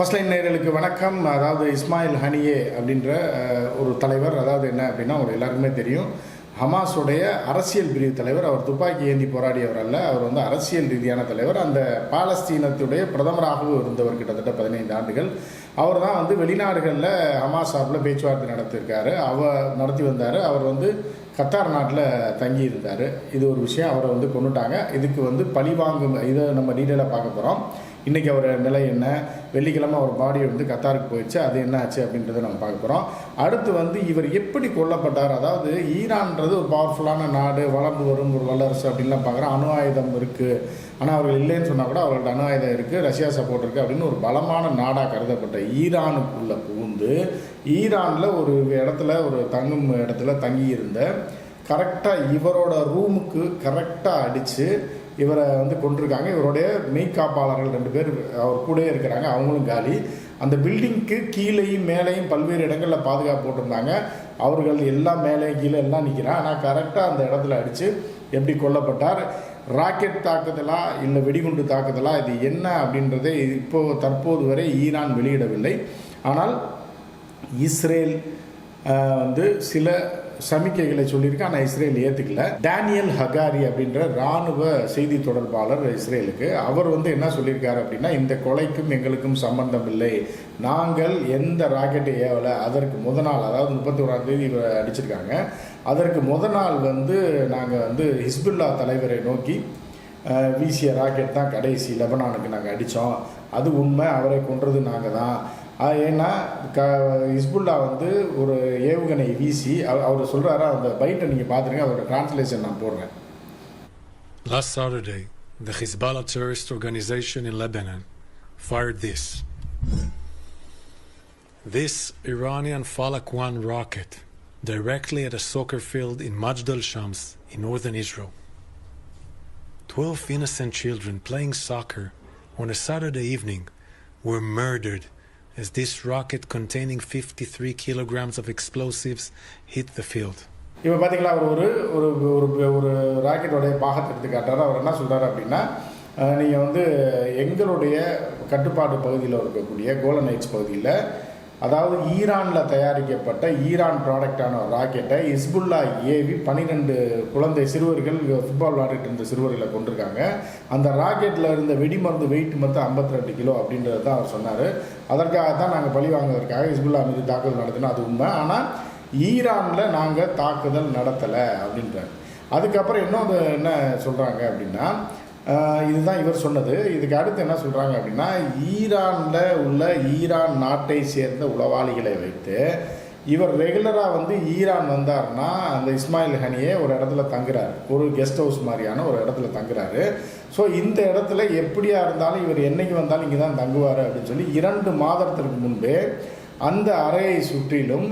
First line நேர்களுக்கு வணக்கம். அதாவது இஸ்மாயில் ஹனியே அப்படின்ற ஒரு தலைவர். அதாவது என்ன அப்படின்னா அவர் எல்லாருக்குமே தெரியும். ஹமாஸுடைய அரசியல் பிரிவு தலைவர். அவர் துப்பாக்கி ஏந்தி போராடியவர் அல்ல. அவர் வந்து அரசியல் ரீதியான தலைவர். அந்த பாலஸ்தீனத்துடைய பிரதமராகவும் இருந்தவர் கிட்டத்தட்ட பதினைந்து ஆண்டுகள். அவர் தான் வந்து வெளிநாடுகளில் ஹமாஸ் சார்பில் பேச்சுவார்த்தை நடத்தியிருக்காரு. அவர் நடத்தி வந்தார். அவர் வந்து கத்தார் நாட்டில் தங்கி இருந்தார் இது ஒரு விஷயம். அவரை வந்து கொண்டுட்டாங்க இதுக்கு வந்து பழி வாங்கும் இதை நம்ம டீட்டெயிலாக பார்க்க போகிறோம் இன்றைக்கி அவர் நிலை என்ன? வெள்ளிக்கிழமை அவர் பாடி வந்து கத்தாருக்கு போயிடுச்சு. அது என்ன ஆச்சு அப்படின்றத நம்ம பார்க்க போகிறோம் அடுத்து வந்து இவர் எப்படி கொல்லப்பட்டார்? அதாவது ஈரான்ன்றது ஒரு பவர்ஃபுல்லான நாடு வளர்ந்து வரும் ஒரு வல்லரசு அப்படின்லாம் பார்க்குறோம். அணு ஆயுதம் இருக்குது ஆனால் அவர்கள் இல்லைன்னு சொன்னால் கூட அவர்கள்ட்ட அணு ஆயுதம் இருக்குது ரஷ்யா சப்போர்ட் இருக்குது அப்படின்னு ஒரு பலமான நாடாக கருதப்பட்ட ஈரானுக்குள்ளே புகுந்து ஈரானில் ஒரு இடத்துல ஒரு தங்கும் இடத்துல தங்கி இருந்த கரெக்டாக இவரோட ரூமுக்கு கரெக்டாக அடித்து இவரை வந்து கொண்டிருக்காங்க இவருடைய மெய்க்காப்பாளர்கள் ரெண்டு பேர் அவர் கூடயே இருக்கிறாங்க. அவங்களும் காலி. அந்த பில்டிங்க்கு கீழேயும் மேலேயும் பல்வேறு இடங்களில் பாதுகாப்பு போட்டிருந்தாங்க. அவர்கள் எல்லாம் மேலே கீழே எல்லாம் நிற்கிறான் ஆனால் கரெக்டாக அந்த இடத்துல அடித்து எப்படி கொல்லப்பட்டார்? ராக்கெட் தாக்குதலா இல்லை வெடிகுண்டு தாக்குதலா? இது என்ன அப்படின்றதே இப்போ தற்போது வரை ஈரான் வெளியிடவில்லை. ஆனால் இஸ்ரேல் வந்து சில சமிக்கைகளை சொல்லியிருக்கு ஆனால் இஸ்ரேல் ஏற்றுக்கல டேனியல் ஹகாரி அப்படின்ற ராணுவ செய்தி தொடர்பாளர் இஸ்ரேலுக்கு அவர் வந்து என்ன சொல்லியிருக்காரு அப்படின்னா இந்த கொலைக்கும் எங்களுக்கும் சம்பந்தம் இல்லை. நாங்கள் எந்த ராக்கெட்டை ஏவலை அதற்கு முத நாள் அதாவது முப்பத்தி ஓராம் தேதி அடிச்சிருக்காங்க. அதற்கு முத நாள் வந்து நாங்கள் வந்து ஹிஸ்புல்லா தலைவரை நோக்கி வீசிய ராக்கெட் தான் கடைசி லெபனானுக்கு நாங்கள் அடித்தோம் அது உண்மை அவரை கொன்றது நாங்கள் தான் ஏன்னா க ஹிஸ்புல்லா வந்து ஒரு ஏவுகணை வீசி அவ- அவர் சொல்கிறாரு அந்த பைட்டை நீங்கள் பார்த்துருங்க அதோட டிரான்ஸ்லேஷன் நான் போடுறேன் Last Saturday, the Hezbollah terrorist organization in Lebanon fired this. This Iranian Falak 1 rocket directly at a soccer field in Majd al-Shams in northern Israel. Twelve innocent children playing soccer on a Saturday evening were murdered as this rocket containing 53 kilograms of explosives hit the field. இப்போ பார்த்தீங்களா அவர் ஒரு ஒரு ஒரு ஒரு ராக்கெட்டோடைய பாகத்தை எடுத்து காட்டுறாரு அவர் என்ன சொல்கிறாரு அப்படின்னா நீங்கள் வந்து எங்களுடைய கட்டுப்பாட்டு பகுதியில் இருக்கக்கூடிய கோலன் ஹைட்ஸ் பகுதியில் அதாவது ஈரானில் தயாரிக்கப்பட்ட ஈரான் ப்ராடக்டான ராக்கெட்டை இஸ்புல்லா ஏவி பன்னிரெண்டு குழந்தை சிறுவர்கள் ஃபுட்பால் விளையாடிட்டு இருந்த சிறுவர்களை கொண்டிருக்காங்க. அந்த ராக்கெட்டில் இருந்த வெடிமருந்து வெயிட் மொத்தம் 52 கிலோ அப்படின்றது தான் அவர் சொன்னார். அதற்காக தான் நாங்கள் பழி வாங்குவதற்காக இஸ்புல்லா மீது தாக்குதல் நடத்தினோம். அது உண்மை. ஆனால் ஈரானில் நாங்கள் தாக்குதல் நடத்தலை அப்படின்றார். அதுக்கப்புறம் இன்னொன்று என்ன சொல்கிறாங்க அப்படின்னா இதுதான் இவர் சொன்னது. இதுக்கு அடுத்து என்ன சொல்கிறாங்க அப்படின்னா ஈரானில் உள்ள ஈரான் நாட்டை சேர்ந்த உளவாளிகளை வைத்து இவர் ரெகுலராக வந்து ஈரான் வந்தார்னா அந்த இஸ்மாயில் ஹனியே ஒரு இடத்துல தங்குறாரு. ஒரு கெஸ்ட் ஹவுஸ் மாதிரியான ஒரு இடத்துல தங்குறாரு. ஸோ இந்த இடத்துல எப்படியா இருந்தாலும் இவர் என்னைக்கு வந்தாலும் இங்கே தான் தங்குவார் அப்படின்னு சொல்லி இரண்டு மாதத்திற்கு முன்பே அந்த அறையை சுற்றிலும்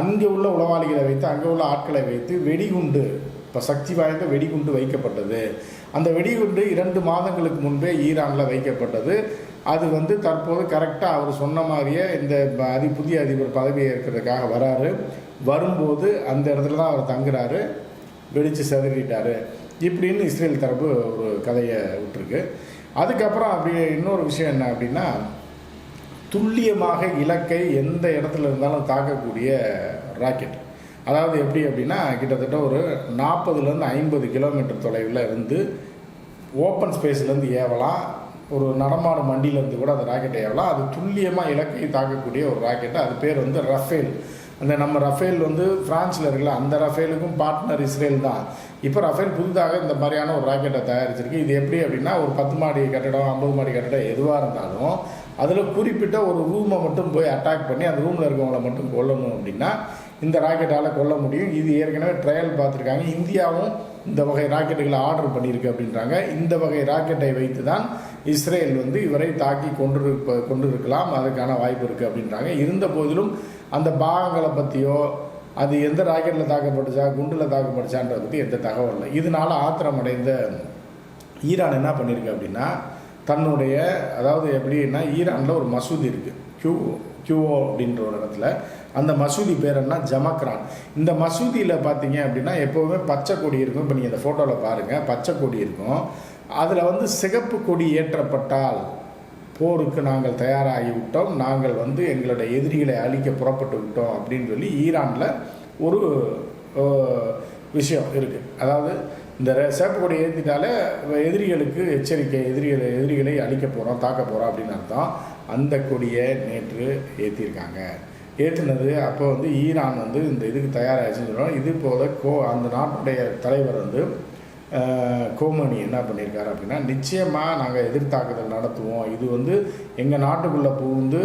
அங்கே உள்ள உளவாளிகளை வைத்து அங்கே உள்ள ஆட்களை வைத்து வெடிகுண்டு இப்போ சக்தி வாய்ந்த வெடிகுண்டு வைக்கப்பட்டது. அந்த வெடிகுண்டு இரண்டு மாதங்களுக்கு முன்பே ஈரானில் வைக்கப்பட்டது. அது வந்து தற்போது கரெக்டாக அவர் சொன்ன மாதிரியே இந்த அதி புதிய அதிபர் பதவி ஏற்கிறதுக்காக வராரு. வரும்போது அந்த இடத்துல தான் அவர் தங்குறாரு. வெடித்து செதறிட்டாரு. இப்படின்னு இஸ்ரேல் தரப்பு ஒரு கதையை விட்டுருக்கு. அதுக்கப்புறம் அப்படி இன்னொரு விஷயம் என்ன அப்படின்னா துல்லியமாக இலக்கை எந்த இடத்துல இருந்தாலும் தாக்கக்கூடிய ராக்கெட். அதாவது எப்படி அப்படின்னா கிட்டத்தட்ட ஒரு நாற்பதுலேருந்து ஐம்பது கிலோமீட்டர் தொலைவில் இருந்து ஓப்பன் ஸ்பேஸ்லேருந்து ஏவலாம். ஒரு நடமாடும் வண்டியிலேருந்து கூட அந்த ராக்கெட்டை ஏவலாம். அது துல்லியமாக இலக்கை தாக்கக்கூடிய ஒரு ராக்கெட்டு அது பேர் வந்து ரஃபேல் அந்த நம்ம ரஃபேல் வந்து ஃப்ரான்ஸில் இருக்குல்ல அந்த ரஃபேலுக்கும் பார்ட்னர் இஸ்ரேல் தான். இப்போ ரஃபேல் புதிதாக இந்த மாதிரியான ஒரு ராக்கெட்டை தயாரிச்சிருக்கு. இது எப்படி அப்படின்னா ஒரு பத்து மாடி கட்டடம் ஐம்பது மாடி கட்டடம் எதுவாக இருந்தாலும் அதில் குறிப்பிட்ட ஒரு ரூமை மட்டும் போய் அட்டாக் பண்ணி அந்த ரூமில் இருக்கவங்கள மட்டும் கொல்லணும் அப்படின்னா இந்த ராக்கெட்டால் கொல்ல முடியும். இது ஏற்கனவே ட்ரையல் பார்த்துருக்காங்க. இந்தியாவும் இந்த வகை ராக்கெட்டுகளை ஆர்டர் பண்ணியிருக்கு அப்படின்றாங்க. இந்த வகை ராக்கெட்டை வைத்து தான் இஸ்ரேல் வந்து இவரை தாக்கி கொண்டிருப்ப கொண்டிருக்கலாம். அதுக்கான வாய்ப்பு இருக்குது அப்படின்றாங்க. இருந்த போதிலும் அந்த பாகங்களை பற்றியோ அது எந்த ராக்கெட்டில் தாக்கப்பட்டுச்சா குண்டில் தாக்கப்பட்டுச்சான்றதை பற்றி எந்த தகவல் இல்லை. இதனால் ஆத்திரமடைந்த ஈரான் என்ன பண்ணியிருக்கு அப்படின்னா தன்னுடைய அதாவது எப்படின்னா ஈரானில் ஒரு மசூதி இருக்குது கியூ கியூஓ அப்படின்ற ஒரு இடத்துல. அந்த மசூதி பேர் என்ன? ஜமக்ரான். இந்த மசூதியில் பார்த்தீங்க அப்படின்னா எப்போவுமே பச்சை கொடி இருக்கும். இப்போ நீங்கள் இந்த ஃபோட்டோவில் பாருங்கள் பச்சை கொடி இருக்கும். அதில் வந்து சிகப்பு கொடி ஏற்றப்பட்டால் போருக்கு நாங்கள் தயாராகிவிட்டோம். நாங்கள் வந்து எங்களுடைய எதிரிகளை அழிக்க புறப்பட்டு விட்டோம் அப்படின்னு சொல்லி ஈரானில் ஒரு விஷயம் இருக்குது அதாவது இந்த சேப்பு கொடி ஏற்றினால எதிரிகளுக்கு எச்சரிக்கை எதிரிகளை எதிரிகளை அழிக்க போகிறோம் தாக்க போகிறோம் அப்படின்னு அர்த்தம். அந்த கொடியை நேற்று ஏற்றிருக்காங்க ஏற்றுனது அப்போ வந்து ஈரான் வந்து இந்த இதுக்கு தயாராகிடுச்சுன்னு சொல்கிறோம் இது போல கோ அந்த நாட்டுடைய தலைவர் வந்து கோமணி என்ன பண்ணியிருக்காரு அப்படின்னா நிச்சயமாக நாங்கள் எதிர்த்தாக்குதல் நடத்துவோம். இது வந்து எங்கள் நாட்டுக்குள்ளே புகுந்து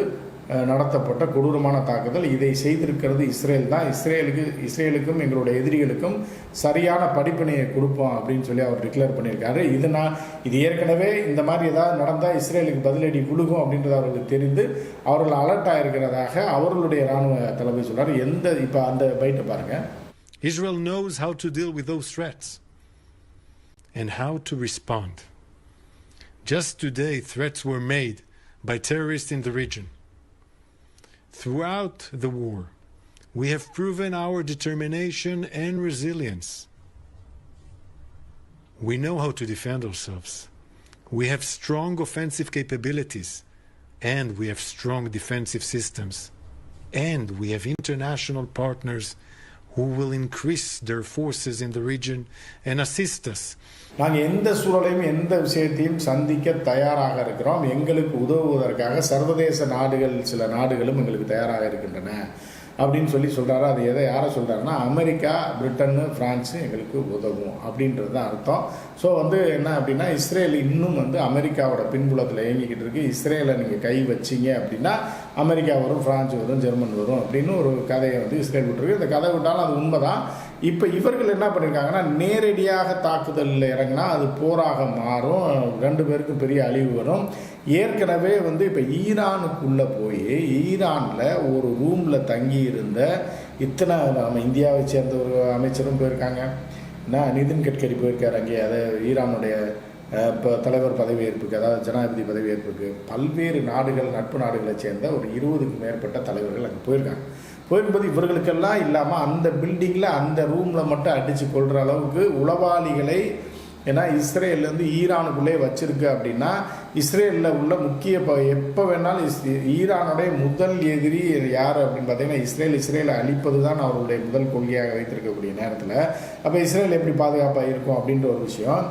நடத்தப்பட்ட கொடூரமான தாக்குதல். இதை செய்திருக்கிறது இஸ்ரேல் தான். இஸ்ரேலுக்கு இஸ்ரேலுக்கும் எங்களுடைய எதிரிகளுக்கும் சரியான படிப்பினையை கொடுப்போம் அப்படின்னு சொல்லி அவர் டிக்ளேர் பண்ணியிருக்காரு. இது நான் இது ஏற்கனவே இந்த மாதிரி ஏதாவது நடந்தால் இஸ்ரேலுக்கு பதிலடி விழுகும் அப்படின்றது அவர்களுக்கு தெரிந்து அவர்கள் அலர்ட் ஆகிருக்கிறதாக அவர்களுடைய இராணுவ தளபதி சொல்றாரு. எந்த இப்போ அந்த பைட்டை பாருங்கள் Israel knows how to deal with those threats and how to respond. Just today, threats were made by terrorists in the region. Throughout the war, we have proven our determination and resilience. We know how to defend ourselves. We have strong offensive capabilities, and we have strong defensive systems. And we have international partners who will increase their forces in the region and assist us. நாங்கள் எந்த சூழலையும் எந்த விஷயத்தையும் சந்திக்க தயாராக இருக்கிறோம். எங்களுக்கு உதவுவதற்காக சர்வதேச நாடுகள் சில நாடுகளும் எங்களுக்கு தயாராக இருக்கின்றன அப்படின்னு சொல்லி சொல்கிறாரு அது எதை யாரை சொல்கிறாருன்னா அமெரிக்கா பிரிட்டனு ஃப்ரான்ஸு எங்களுக்கு உதவும் அப்படின்றது தான் அர்த்தம். ஸோ வந்து என்ன அப்படின்னா இஸ்ரேல் இன்னும் வந்து அமெரிக்காவோட பின்புலத்தில் இயங்கிக்கிட்டு இருக்கு. இஸ்ரேலை நீங்கள் கை வச்சீங்க அப்படின்னா அமெரிக்கா வரும் ஃப்ரான்ஸ் வரும் ஜெர்மன் வரும் அப்படின்னு ஒரு கதையை வந்து இஸ்ரேல் விட்டுருக்கு. இந்த கதை விட்டாலும் அது உண்மைதான். இப்போ இவர்கள் என்ன பண்ணியிருக்காங்கன்னா நேரடியாக தாக்குதலில் இறங்கினா அது போராக மாறும். ரெண்டு பேருக்கும் பெரிய அழிவு வரும். ஏற்கனவே வந்து இப்போ ஈரானுக்குள்ளே போய் ஈரானில் ஒரு ரூமில் தங்கி இருந்த இத்தனை நம்ம இந்தியாவை சேர்ந்த ஒரு அமைச்சரும் போயிருக்காங்க. நான் நிதின் கட்கரி போயிருக்கார் அங்கே அதை ஈரானுடைய இப்போ தலைவர் பதவியேற்புக்கு அதாவது ஜனாதிபதி பதவியேற்புக்கு. பல்வேறு நாடுகள் நட்பு நாடுகளை சேர்ந்த ஒரு இருபதுக்கு மேற்பட்ட தலைவர்கள் அங்கே போயிருக்காங்க. போயிருக்கும்போது இவர்களுக்கெல்லாம் இல்லாமல் அந்த பில்டிங்கில் அந்த ரூமில் மட்டும் அடித்து கொள்கிற அளவுக்கு உளவாளிகளை ஏன்னா இஸ்ரேல்லேருந்து ஈரானுக்குள்ளே வச்சிருக்கு அப்படின்னா இஸ்ரேலில் உள்ள முக்கிய ப எப்போ வேணாலும் இஸ் ஈரானுடைய முதல் எதிரி யார் அப்படின்னு பார்த்தீங்கன்னா இஸ்ரேல் இஸ்ரேலை அழிப்பது தான் அவருடைய முதல் கொள்கையாக வைத்திருக்கக்கூடிய நேரத்தில். அப்போ இஸ்ரேல் எப்படி பாதுகாப்பாக இருக்கும் அப்படின்ற ஒரு விஷயம்.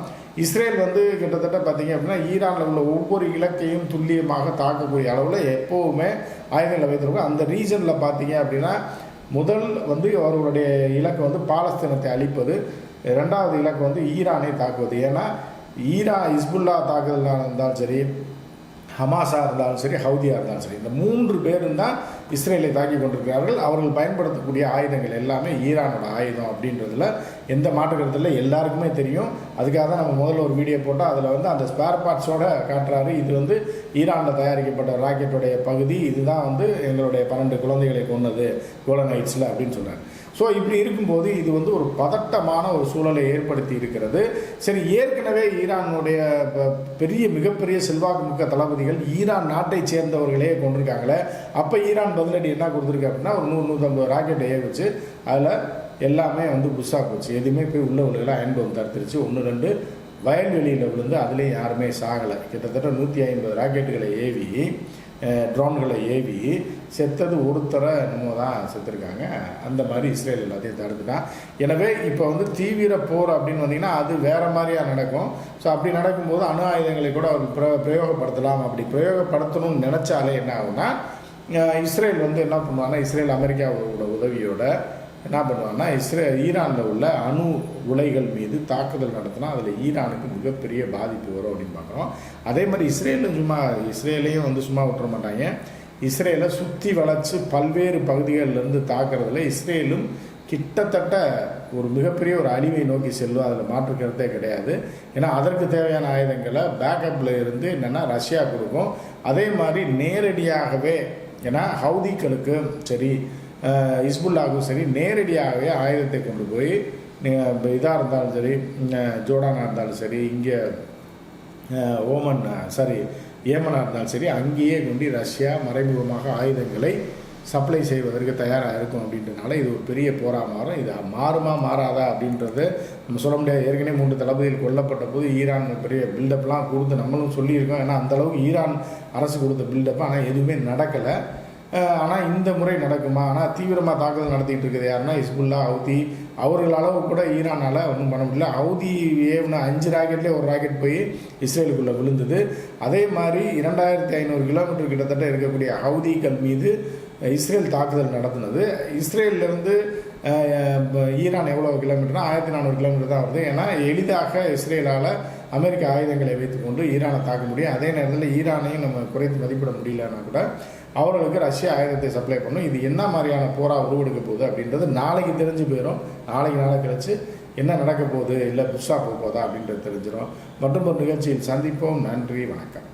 இஸ்ரேல் வந்து கிட்டத்தட்ட பார்த்தீங்க அப்படின்னா ஈரானில் உள்ள ஒவ்வொரு இலக்கையும் துல்லியமாக தாக்கக்கூடிய அளவில் எப்போவுமே ஆயுதங்களை வைத்திருக்கும் அந்த ரீஜனில் பார்த்தீங்க அப்படின்னா முதல் வந்து அவர்களுடைய இலக்கு வந்து பாலஸ்தீனத்தை அழிப்பது ரெண்டாவது இலக்கு வந்து ஈரானை தாக்குவது. ஏன்னா ஈரா இஸ்புல்லா தாக்குதலாக இருந்தாலும் சரி ஹமாஸா இருந்தாலும் சரி ஹவுதியா இருந்தாலும் சரி இந்த மூன்று பேரும் தான் இஸ்ரேலை தாக்கி கொண்டிருக்கிறார்கள். அவர்கள் பயன்படுத்தக்கூடிய ஆயுதங்கள் எல்லாமே ஈரானோட ஆயுதம் அப்படின்றதுல எந்த மாற்று இல்லை. எல்லாருக்குமே தெரியும். அதுக்காக தான் நம்ம முதல்ல ஒரு வீடியோ போட்டோம். அதில் வந்து அந்த ஸ்பேர் பார்ட்ஸோட காட்டுறாரு. இது வந்து ஈரானில் தயாரிக்கப்பட்ட ராக்கெட்டுடைய பகுதி. இதுதான் வந்து எங்களுடைய பன்னெண்டு குழந்தைகளை கொன்னது கோலன் ஹைட்ஸில் அப்படின்னு சொன்னாங்க ஸோ இப்படி இருக்கும்போது இது வந்து ஒரு பதட்டமான ஒரு சூழலை ஏற்படுத்தி இருக்கிறது. சரி ஏற்கனவே ஈரானுடைய ப- பெரிய மிகப்பெரிய செல்வாக்கு மிக்க தளபதிகள் ஈரான் நாட்டை சேர்ந்தவர்களே கொண்டிருக்காங்களே. அப்போ ஈரான் பதிலடி என்ன கொடுத்துருக்கு அப்படின்னா ஒரு நூறு நூற்றம்பது ராக்கெட் ஏ வச்சு அதில் எல்லாமே வந்து புஷ்ஷாக போச்சு. எதுவுமே போய் உள்ள உள்ள அயன்பம் தடுத்துருச்சு. ஒன்று ரெண்டு வயல்வெளியில் விழுந்து அதுலேயும் யாருமே சாகலை. கிட்டத்தட்ட நூற்றி ஐம்பது ராக்கெட்டுகளை ஏவி ட்ரோன்களை ஏவி செத்தது ஒருத்தரை என்னமோ தான் செத்துருக்காங்க. அந்த மாதிரி இஸ்ரேல் எல்லாத்தையும் தடுத்துட்டான் எனவே இப்போ வந்து தீவிர போர் அப்படின்னு வந்தீங்கன்னா அது வேறு மாதிரியாக நடக்கும். ஸோ அப்படி நடக்கும்போது அணு ஆயுதங்களை கூட அவர் பிர பிரயோகப்படுத்தலாம். அப்படி பிரயோகப்படுத்தணும்னு நினச்சாலே என்ன ஆகும்னா இஸ்ரேல் வந்து என்ன பண்ணுவாங்கன்னா இஸ்ரேல் அமெரிக்காவோட உதவியோட என்ன பண்ணுவாங்கன்னா இஸ்ரே ஈரானில் உள்ள அணு உலைகள் மீது தாக்குதல் நடத்தினா அதில் ஈரானுக்கு மிகப்பெரிய பாதிப்பு வரும் அப்படின்னு பார்க்குறோம். அதே மாதிரி இஸ்ரேலும் சும்மா இஸ்ரேலையும் வந்து சும்மா விட்டுற மாட்டாங்க. இஸ்ரேலை சுற்றி வளைச்சு பல்வேறு பகுதிகளிலிருந்து தாக்குறதுல இஸ்ரேலும் கிட்டத்தட்ட ஒரு மிகப்பெரிய ஒரு அழிவை நோக்கி செல்லும். அதில் மாற்று கருத்தே கிடையாது. ஏன்னா அதற்கு தேவையான ஆயுதங்களை பேக்கப்பில் இருந்து என்னென்னா ரஷ்யா கொடுக்கும். அதே மாதிரி நேரடியாகவே ஏன்னா ஹவுதிகளுக்கு சரி இஸ்புல்லாவுக்கும் சரி நேரடியாகவே ஆயுதத்தை கொண்டு போய் இதாக இருந்தாலும் சரி ஜோர்டானாக இருந்தாலும் சரி இங்கே ஓமன் சாரி ஏமனாக இருந்தாலும் சரி அங்கேயே கொண்டு ரஷ்யா மறைமுகமாக ஆயுதங்களை சப்ளை செய்வதற்கு தயாராக இருக்கும் அப்படின்றனால இது ஒரு பெரிய போராக மாறும் இது மாறுமா மாறாதா அப்படின்றது நம்ம சொல்ல முடியாது. ஏற்கனவே மூன்று தளபதிகள் கொல்லப்பட்ட போது ஈரான் பெரிய பில்டப்லாம் கொடுத்து நம்மளும் சொல்லியிருக்கோம். ஏன்னா அந்தளவுக்கு ஈரான் அரசு கொடுத்த பில்டப் ஆனால் எதுவுமே நடக்கலை. ஆனால் இந்த முறை நடக்குமா? ஆனால் தீவிரமாக தாக்குதல் நடத்திட்டு இருக்குது யாருன்னா இஸ்புல்லா ஹவுதி அவர்கள் அளவு கூட ஈரானால் ஒன்றும் பண்ண முடியல. ஹவுதி ஏவுன அஞ்சு ராக்கெட்லேயே ஒரு ராக்கெட் போய் இஸ்ரேலுக்குள்ளே விழுந்தது. அதே மாதிரி இரண்டாயிரத்தி ஐநூறு கிலோமீட்டர் கிட்டத்தட்ட இருக்கக்கூடிய ஹவுதிகள் மீது இஸ்ரேல் தாக்குதல் நடத்தினது. இஸ்ரேல்லேருந்து ஈரான் எவ்வளோ கிலோமீட்டர்னா ஆயிரத்தி நானூறு கிலோமீட்டர் தான் வருது. ஏன்னா எளிதாக இஸ்ரேலால் அமெரிக்க ஆயுதங்களை வைத்துக்கொண்டு ஈரானை தாக்க முடியும். அதே நேரத்தில் ஈரானையும் நம்ம குறைத்து மதிப்பிட முடியலன்னா கூட அவர்களுக்கு ரஷ்யா ஆயுதத்தை சப்ளை பண்ணும். இது என்ன மாதிரியான போராக உருவெடுக்க போகுது அப்படின்றது நாளைக்கு தெரிஞ்சு போயிடும் நாளைக்கு நாளை கழிச்சு என்ன நடக்க போகுது? இல்லை புதுசாக போக போதா அப்படின்றது தெரிஞ்சிடும் மற்றும் ஒரு நிகழ்ச்சியில் சந்திப்போம். நன்றி வணக்கம்.